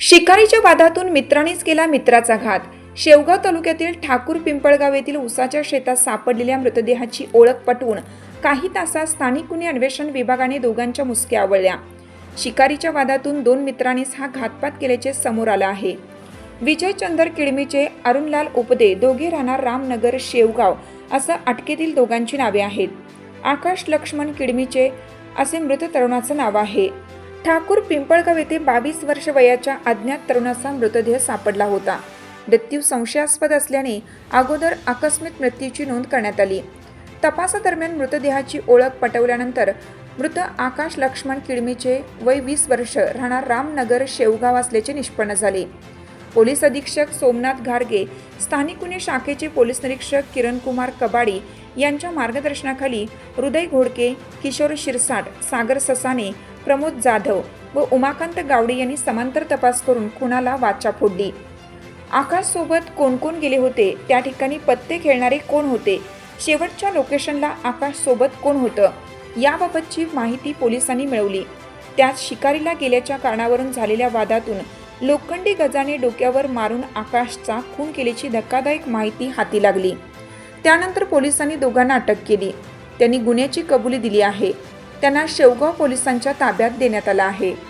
शिकारीच्या वादातून मित्रानेच केला मित्राचा घात. शेवगाव तालुक्यातील ठाकूर पिंपळगाव येथील उसाच्या शेतात सापडलेल्या मृतदेहाची ओळख पटवून काही तासात स्थानिक गुन्हे अन्वेषण विभागाने दोघांच्या मुसक्या आवळल्या. शिकारीच्या वादातून दोन मित्रांनीच हा घातपात केल्याचे समोर आलं आहे. विजय चंदर किडमीचे अरुणलाल उपदे दोघे राहणार रामनगर शेवगाव असं अटकेतील दोघांची नावे आहेत. आकाश लक्ष्मण किडमीचे असे मृत तरुणाचं नाव आहे. ठाकूर पिंपळगाव येथे बावीस वर्ष वयाच्या अज्ञात तरुणाचा मृतदेह सापडला होता. मृत्यू संशयास्पद असल्याने अगोदर आकस्मिक मृत्यूची नोंद करण्यात आली. तपासादरम्यान मृतदेहाची ओळख पटवल्यानंतर मृत आकाश लक्ष्मण किडमीचे वय वीस वर्ष राहणार रामनगर शेवगाव असल्याचे निष्पन्न झाले. पोलीस अधीक्षक सोमनाथ घारगे स्थानिक गुन्हे शाखेचे पोलीस निरीक्षक किरणकुमार कबाडी यांच्या मार्गदर्शनाखाली हृदय घोडके किशोर शिरसाट सागर ससाने प्रमोद जाधव व उमाकांत गावडे यांनी समांतर तपास करून खुनाला वाचा फोडली. आकाशसोबत कोण कोण गेले होते? त्या ठिकाणी पत्ते खेळणारे कोण होते? शेवटच्या लोकेशनला आकाशसोबत कोण होतं? याबाबतची माहिती पोलिसांनी मिळवली. त्यात शिकारीला गेल्याच्या कारणावरून झालेल्या वादातून लोखंडी गजाने डोक्यावर मारून आकाशचा खून केल्याची धक्कादायक माहिती हाती लागली. त्यानंतर पोलिसांनी दोघांना अटक केली. त्यांनी गुन्ह्याची कबुली दिली आहे. त्यांना शेवगाव पोलिसांच्या ताब्यात देण्यात आलं आहे.